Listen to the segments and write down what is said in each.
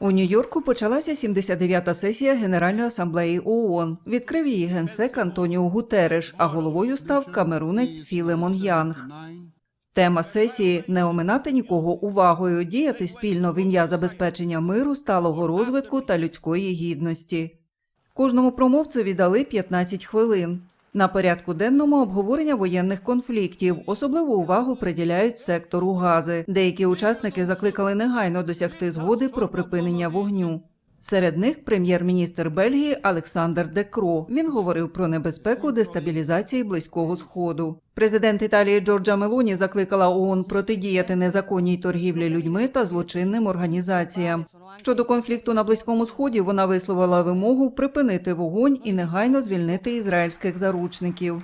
У Нью-Йорку почалася 79-та сесія Генеральної асамблеї ООН. Відкрив її генсек Антоніо Гутереш, а головою став камерунець Філемон Янг. Тема сесії не оминати нікого увагою, діяти спільно в ім'я забезпечення миру, сталого розвитку та людської гідності. Кожному промовцеві дали 15 хвилин. На порядку денному обговорення воєнних конфліктів. Особливу увагу приділяють сектору гази. Деякі учасники закликали негайно досягти згоди про припинення вогню. Серед них прем'єр-міністр Бельгії Олександр Декро. Він говорив про небезпеку дестабілізації близького сходу. Президент Італії Джорджа Мелоні закликала ООН протидіяти незаконній торгівлі людьми та злочинним організаціям. Щодо конфлікту на близькому сході, вона висловила вимогу припинити вогонь і негайно звільнити ізраїльських заручників.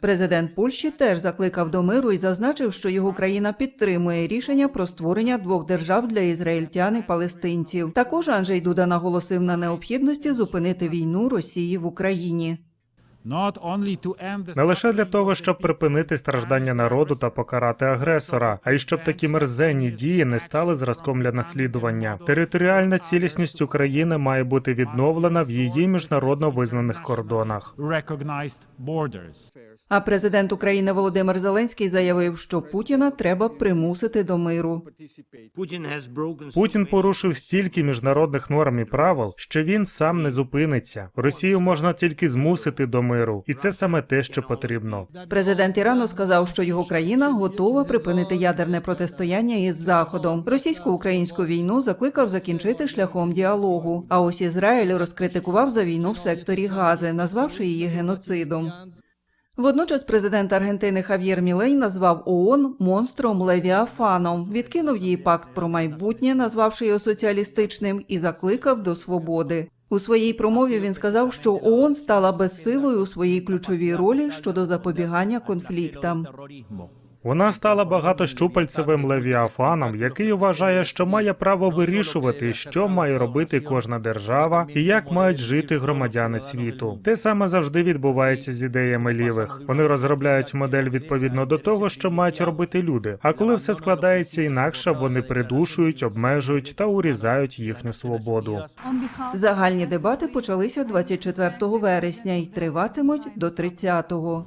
Президент Польщі теж закликав до миру і зазначив, що його країна підтримує рішення про створення двох держав для ізраїльтян і палестинців. Також Анджей Дуда наголосив на необхідності зупинити війну Росії в Україні. Не лише для того, щоб припинити страждання народу та покарати агресора, а й щоб такі мерзенні дії не стали зразком для наслідування. Територіальна цілісність України має бути відновлена в її міжнародно визнаних кордонах. А президент України Володимир Зеленський заявив, що Путіна треба примусити до миру. Путін порушив стільки міжнародних норм і правил, що він сам не зупиниться. Росію можна тільки змусити до миру, і це саме те, що потрібно. Президент Ірану сказав, що його країна готова припинити ядерне протистояння із Заходом. Російсько-українську війну закликав закінчити шляхом діалогу. А ось Ізраїль розкритикував за війну в секторі Гази, назвавши її геноцидом. Водночас президент Аргентини Хав'єр Мілей назвав ООН монстром Левіафаном, відкинув її пакт про майбутнє, назвавши його соціалістичним, і закликав до свободи. У своїй промові він сказав, що ООН стала безсилою у своїй ключовій ролі щодо запобігання конфліктам. Вона стала багатощупальцевим левіафаном, який вважає, що має право вирішувати, що має робити кожна держава і як мають жити громадяни світу. Те саме завжди відбувається з ідеями лівих. Вони розробляють модель відповідно до того, що мають робити люди. А коли все складається інакше, вони придушують, обмежують та урізають їхню свободу. Загальні дебати почалися 24 вересня і триватимуть до 30-го.